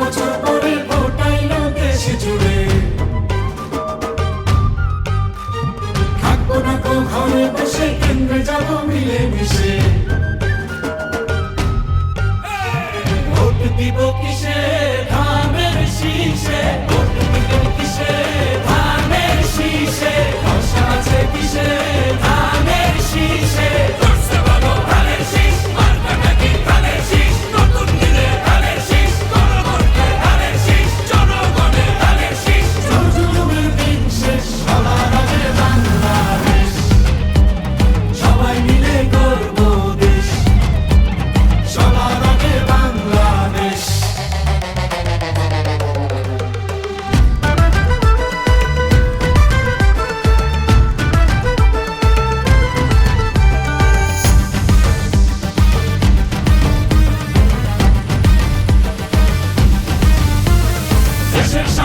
বছর পরে ভোটাইল দেশ জুড়ে। থাকব না কো ঘরে বসে, কেন্দ্রে যাব মিলে মিশে ভোট দিব কিসে? ধানের শীষে।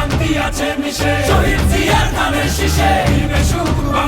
শান্তি আছে মিশে। শহীদ জিয়ার ধানের শীষে। শুক্রবার